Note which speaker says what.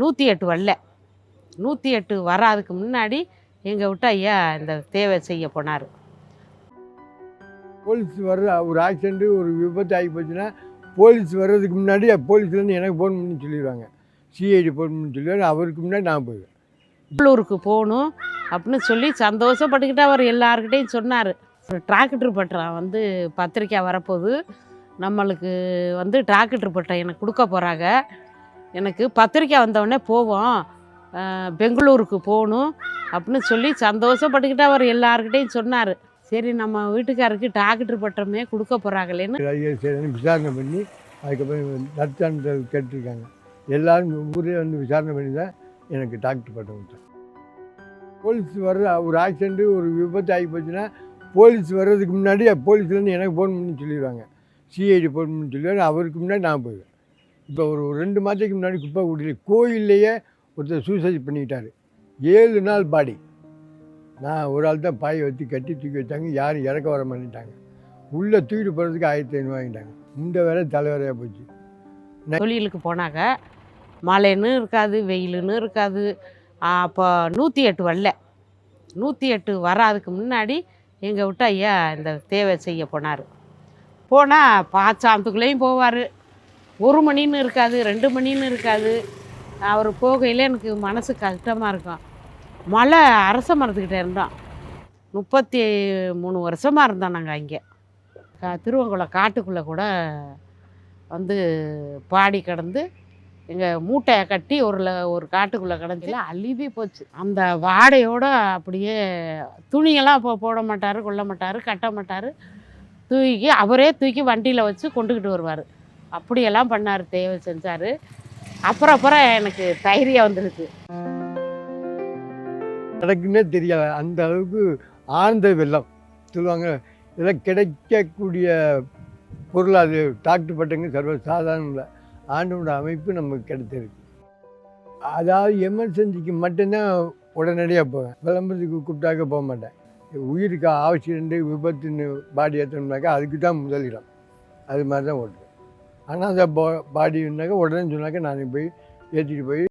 Speaker 1: நூற்றி எட்டு வரல. நூற்றி எட்டு வராதுக்கு முன்னாடி எங்கள் விட்டு ஐயா இந்த தேவை செய்ய போனார்.
Speaker 2: போலீஸ் வர்ற ஒரு ஆக்சிடென்ட்டு ஒரு விபத்து ஆகி போச்சுன்னா போலீஸ் வர்றதுக்கு முன்னாடி போலீஸ்லேருந்து எனக்கு ஃபோன் பண்ணி சொல்லிடுவாங்க. சிஐடி ஃபோன் பண்ணி சொல்லிடுவாங்க அவருக்கு முன்னாடி நான் போயிடுவேன்.
Speaker 1: பெங்களூருக்கு போகணும் அப்படின்னு சொல்லி சந்தோஷப்பட்டுக்கிட்டு அவர் எல்லாருக்கிட்டையும் சொன்னார். டிராக்டர் பட்டம் வந்து பத்திரிக்கை வரப்போகுது. நம்மளுக்கு வந்து டிராக்டர் பட்டம் எனக்கு கொடுக்க போகிறாங்க எனக்கு பத்திரிக்கை வந்தவுடனே போவோம். பெங்களூருக்கு போகணும் அப்படின்னு சொல்லி சந்தோஷப்பட்டுக்கிட்டு அவர் எல்லாருக்கிட்டையும் சொன்னார். சரி நம்ம வீட்டுக்காருக்கு டாக்டர் பட்டமே கொடுக்க போகிறாங்களேன்னு
Speaker 2: விசாரணை பண்ணி அதுக்கப்புறம் நற்சான்றிதழ் கேட்டிருக்காங்க. எல்லாரும் ஊரே வந்து விசாரணை பண்ணி தான் எனக்கு டாக்டர் பட்டம் கொடுத்தாங்க. போலீஸ் வர்ற ஒரு ஆக்சிடென்ட்டு ஒரு விபத்து ஆகி போச்சுன்னா போலீஸ் வர்றதுக்கு முன்னாடி போலீஸ்லேருந்து எனக்கு ஃபோன் பண்ணி சொல்லிடுவாங்க. சிஐடி ஃபோன் பண்ணி சொல்லிடுவாங்க. அவருக்கு முன்னாடி நான் போயிடுவேன். இப்போ ஒரு ரெண்டு மாதத்துக்கு முன்னாடி குப்பை கூட்டியில் கோயில்லையே ஒருத்தர் சூசைட் பண்ணிக்கிட்டார் ஏழு நாள் பாடி. நான் ஒரு ஆள் தான் பாயை வச்சு கட்டி தூக்கி வச்சாங்க. யாரும் இறக்க வர மாட்டேட்டாங்க உள்ளே தூக்கிட்டு போகிறதுக்கு ஆயிரத்தி ஐநூறு வாங்கிட்டாங்க. இந்த வேலை தலைவரையாக போச்சு.
Speaker 1: தொழிலுக்கு போனாக்க மழைன்னு இருக்காது வெயிலுன்னு இருக்காது. அப்போ நூற்றி எட்டு வரல. நூற்றி எட்டு வராதுக்கு முன்னாடி எங்கள் விட்டு ஐயா இந்த தேவை செய்ய போனார். போனால் பாச்சாந்துக்குள்ளேயும் போவார். ஒரு மணின்னு இருக்காது ரெண்டு மணின்னு இருக்காது. அவர் போகையில் எனக்கு மனசு கஷ்டமாக இருக்கும். மழை அரச மரத்துக்கிட்ட இருந்தோம். முப்பத்தி மூணு வருஷமாக இருந்தோம் நாங்கள் அங்கே. கா- திருவங்குளம் காட்டுக்குள்ளே கூட வந்து பாடி கிடந்து எங்கள் மூட்டையை கட்டி ஒரு ஒரு காட்டுக்குள்ளே கிடந்துல அழுவி போச்சு. அந்த வாடையோட அப்படியே துணியெல்லாம் அப்போ போட மாட்டார் கொள்ள மாட்டார் கட்ட மாட்டார். தூக்கி அவரே தூக்கி வண்டியில் வச்சு கொண்டுக்கிட்டு வருவார். அப்படியெல்லாம் பண்ணார் தேவை செஞ்சார். அப்புறம் அப்புறம் எனக்கு தைரியம் வந்துருக்கு
Speaker 2: நடக்குன்னே தெரியாது. அந்த அளவுக்கு ஆழ்ந்த வெள்ளம். சொல்லுவாங்க இதெல்லாம் கிடைக்கக்கூடிய பொருள் அது டாக்டர் பட்டங்க சர்வ சாதாரணம் இல்லை ஆண்டோட அமைப்பு நமக்கு கிடைச்சிருக்கு அதாவது எமர்ஜென்சிக்கு மட்டும்தான் உடனடியாக போவேன். விளம்பரத்துக்கு கூப்பிட்டாக்க போக மாட்டேன். உயிருக்கு ஆக்சிடென்ட்டு விபத்துன்னு பாடி ஏற்றணும்னாக்கா அதுக்கு தான் முதலிடம். அது மாதிரி தான் ஓட்டுவேன். ஆனால் அந்த பாடி இருந்தாக்கா உடனே சொன்னாக்கா நான் போய் ஏற்றிட்டு போய்